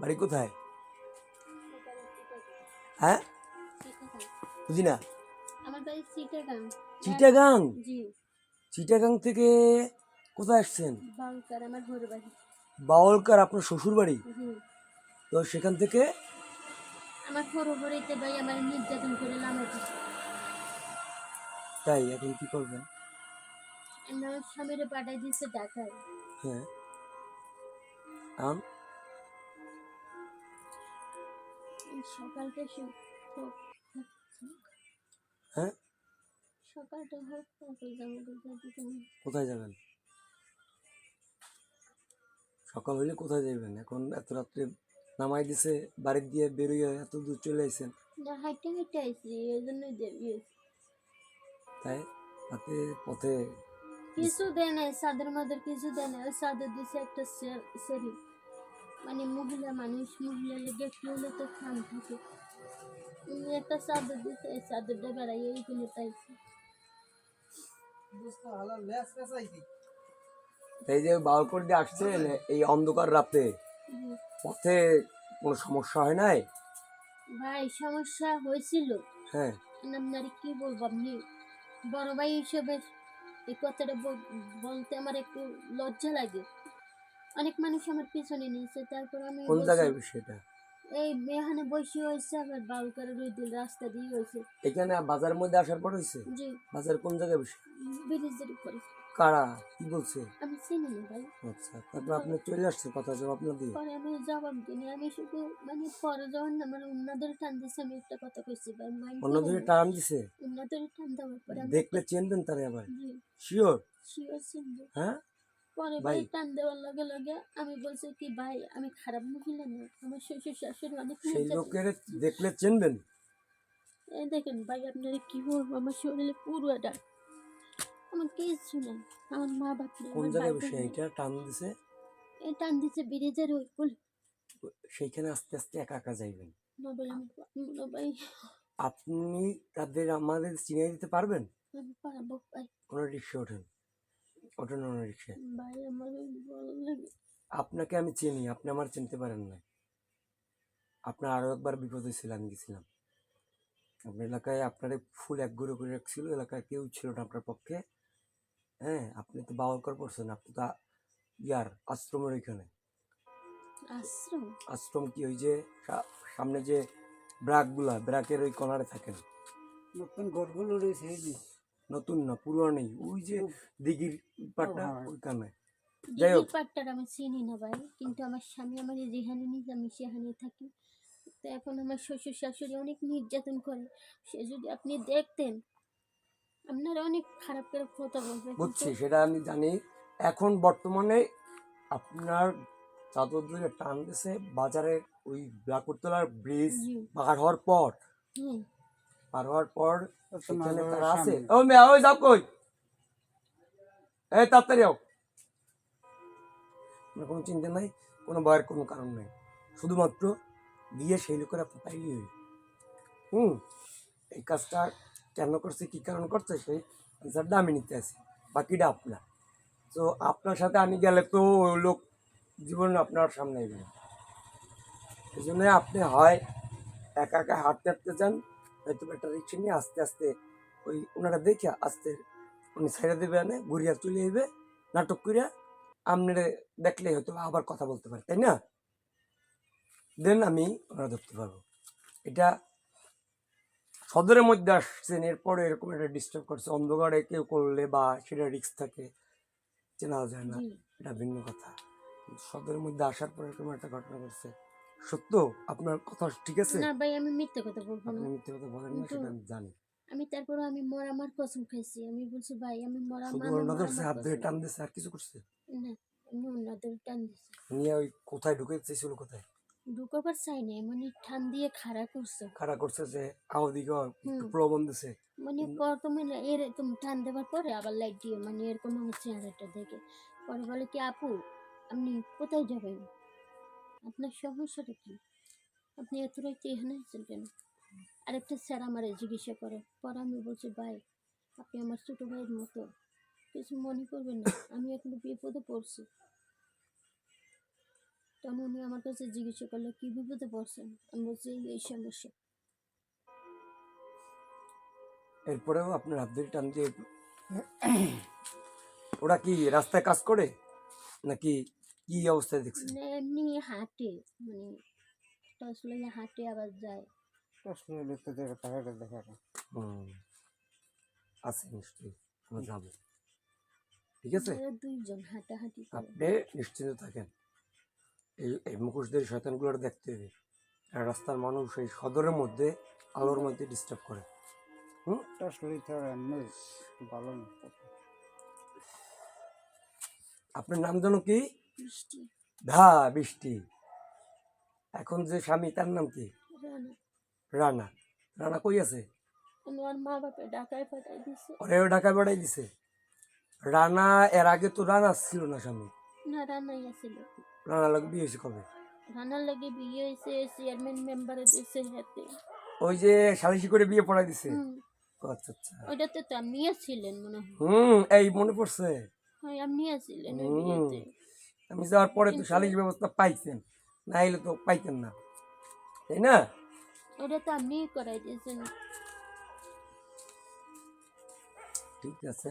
বাড়ি কোথায়? হ্যাঁ? বুঝি না চিটাগাং। চিটাগাং? থেকে কোথায় আসছেন? বাউলকার আপনার শ্বশুর বাড়ি তো সেখান থেকে? আমার ঘর ভাই আমার নির্যাতন করে লামাতে তাই এখন কি করবেন? আমার স্বামীরে পাঠাই দিচ্ছে ঢাকায়। হ্যাঁ। আম সকালটা হোক হ্যাঁ? সকালটা হোক তারপর যাব কোথায় যাবেন? সকাল হইলে কোথায় যাবেন এখন এত রাত্রে নামাই দিছে বাড়ি দিয়ে বেরোয় এত দূর চলে আসছেন না হাইটে হাইটে আইসি এই হয়েছে। তাই? রাতে পথে কিছু দেয় নাই সাদের মাদের কিছু দেয় ওই সাদের দিছে একটা সেরি মানে মহিলা মানুষ মহিলা লেগে একটু হলে তো খান থাকে। একটা চাদর এই চাদরটা বেড়াই এইখানে পাইছি এই যে বাউলকোট দিয়ে আসছেন এই অন্ধকার রাতে। পথে কোনো সমস্যা হয় নাই? ভাই সমস্যা হয়েছিল। হ্যাঁ। আপনার কি বলব আপনি? বড় ভাই হিসেবে এই কথাটা বল- বলতে আমার একটু লজ্জা লাগে। অনেক মানুষ আমার পিছনে নিয়েছে তারপর আমি কোন জায়গায় সেটা এই এখানে বসে হয়েছে আবার বাউকারের ওই দিন রাস্তা দিয়ে হয়েছে। এখানে বাজারের মধ্যে আসার পর হয়েছে? জি। বাজার কোন জায়গায় বসে? ব্রিজের উপরে। কারা? কি বলছে? আমি চিনি না ভাই। আচ্ছা তারপর আপনি চলে আসছে কথা জবাব না দিয়ে? পরে আমি জবাব দিই আমি শুধু মানে পরে যখন আমার উন্নাদের টান দিছে আমি একটা কথা কইছি ভাই মাইন্ড অন্য টান দিছে? উন্নাদের টান দেওয়ার পরে দেখলে চেনবেন তারে আবার। জি। শিওর শিওর চিনবো। হ্যাঁ? পরে ভাই। টান দেওয়ার লগে লগে আমি বলছি কি ভাই আমি খারাপ মহিলা না আমার শ্বশুর শাশুড়ি অনেক সেই লোকের দেখলে চিনবেন? এই দেখেন ভাই আপনারা কি বলব? আমার শরীরে পুরোটা আমার কিছু নেই আমার মা বাপ নেই কোন জায়গায় বসে। এইটা টান দিছে? এই টান দিচ্ছে ব্রিজের ওই কুল সেইখানে আস্তে আস্তে একা একা যাইবেন। না ভাই না ভাই। আপনি তাদের আমাদের চিনিয়ে দিতে পারবেন? আমি পারব ভাই। কোনো রিক্সা ওঠেন? রিক্সা ভাই আমার ভালো লাগে। আপনাকে আমি চিনি আপনি আমার চিনতে পারেন না আপনার আরও একবার বিপদ হয়েছিল আমি গেছিলাম। আপনার এলাকায় আপনার ফুল এক ঘুরে করে রাখছিল এলাকায় কেউ ছিল না আপনার পক্ষে। হ্যাঁ আপনি তো বাউলকর পড়ছেন আপনি তো ইয়ার আশ্রমের ওইখানে। আশ্রম? আশ্রম কি ওই যে সামনে যে ব্রাকগুলা ব্রাকের ওই কর্নারে থাকেন? নতুন ঘরগুলো রয়েছে এই যে। নতুন না পুরনো ওই যে দিঘির পাটটা। ওইখানে। যাই হোক। দিদির আমি চিনি না ভাই কিন্তু আমার স্বামী আমার যেখানে নিয়ে আমি সেখানে থাকি। তো এখন আমার শ্বশুর শাশুড়ি অনেক নির্যাতন করে। সে যদি আপনি দেখতেন আপনারা অনেক খারাপ করে কথা বলবেন। বুঝছি সেটা আমি জানি। এখন বর্তমানে আপনার চাদর ধরে টান দিছে বাজারে ওই ব্লাকুরতলার ব্রিজ পার হওয়ার পর। হুম। পার হওয়ার পর সেখানে তারা আছে। ও মেয়া ওই যাও কই? এই তাড়াতাড়ি আও। কোনো চিন্তা নাই কোনো ভয়ের কোনো কারণ নেই। শুধুমাত্র গিয়ে সেই লোকের পাইলি হই। হুম এই কাজটা কেন করছে কি কারণ করছে সেই অ্যান্সারটা আমি নিতে আসি বাকিটা আপনার। তো আপনার সাথে আমি গেলে তো ওই লোক জীবনে আপনার সামনে না। এই জন্য আপনি হয় একা একা হাঁটতে হাঁটতে যান হয়তো একটা রিক্সা নিয়ে আস্তে আস্তে ওই ওনারা দেখে আস্তে উনি ছেড়ে দেবে আনে ঘুরিয়া চলে যাবে নাটক করিয়া আপনারে দেখলে হয়তো আবার কথা বলতে পারে তাই না? দেন আমি ওনারা ধরতে পারব। এটা সদরের মধ্যে আসছেন এরপরে এরকম একটা ডিস্টার্ব করছে অন্ধকারে কেউ করলে বা সেটা রিস্ক থাকে চেনা যায় না এটা ভিন্ন কথা। সদরের মধ্যে আসার পরে এরকম একটা ঘটনা ঘটছে। সত্য? আপনার কথা ঠিক আছে? না ভাই আমি মিথ্যে কথা বলব না। মিথ্যে কথা বলেন না সেটা আমি জানি। আমি তারপরে আমি মরা আমার কসম খাইছি। আমি বলছি ভাই আমি মরা শুধু আমার অন্য মরা ধরছে হাত ধরে টান দিচ্ছে আর কিছু করছে? না আমি ওনাদের টান দিছি। নিয়ে ওই কোথায় ঢুকে চেয়েছিল কোথায়? ঢুকাবার চাই না মানে ঠান দিয়ে খাড়া করছে। খাড়া করছে যে আওদিকে একটু হুম। প্রবণ দিছে। মানে প্রথমে এরকম টান দেওয়ার পরে আবার লাইট দিয়ে মানে এরকম আমার চেহারাটা দেখে। পরে বলে কি আপু আপনি কোথায় যাবেন? আপনার সমস্যাটা কি? আপনি এত রাইতে এখানে আছেন কেন? আরেকটা স্যার আমার জিজ্ঞাসা করে, পরে আমি বলছি, ভাই, আপনি আমার ছোটো ভাইয়ের মতো। কিছু মনে করবেন না, আমি এখন বিপদে পড়ছি। তখন উনি আমার কাছে জিজ্ঞাসা করল, কী বিপদে পড়ছেন? আমি বলছি এই সমস্যা। এরপরেও আপনার হাত ধরে টান দিয়ে ওরা কি রাস্তায় কাজ করে? নাকি কি অবস্থায় দেখছেন? মানে এমনি হাঁটে মানে টস হাঁটে আবার যায়। দেখতে দেখে টাকাটা দেখা না হুম। আছে নিশ্চয়ই আমরা যাব। ঠিক আছে? দুইজন হাঁটাহাঁটি আপনি নিশ্চিন্ত থাকেন। এই এই মুখোশদের শয়তানগুলোর দেখতে হবে। আর রাস্তার মানুষ এই সদরের মধ্যে আলোর মধ্যে ডিস্টার্ব করে। হুম? তার এমনি ভালো না আপনার নাম যেন কি? ধা বৃষ্টি এখন যে স্বামী তার নাম কি? রানা। রানা। কই আছে? ঢাকায় পাঠাই দিছে। রানা এর আগে তো রানা ছিল না স্বামী? না রানাই আছিল। রানা লাগে বিয়ে হয়েছে কবে? রানার লাগে বিয়ে হয়েছে চেয়ারম্যান মেম্বারে দিছে হাতে। ওই যে সালিশি করে বিয়ে পড়াই দিছে? আচ্ছা আচ্ছা। ওইটাতে তো আপনি ছিলেন মনে হয়। হুম এই মনে পড়ছে। হয় আপনি ছিলেন ওই বিয়েতে। আমি যাওয়ার পরে তো সালিশ ব্যবস্থা পাইছেন না হলে তো পাইতেন না। তাই না? ওটা তো আপনি করাই দিয়েছেন ঠিক আছে।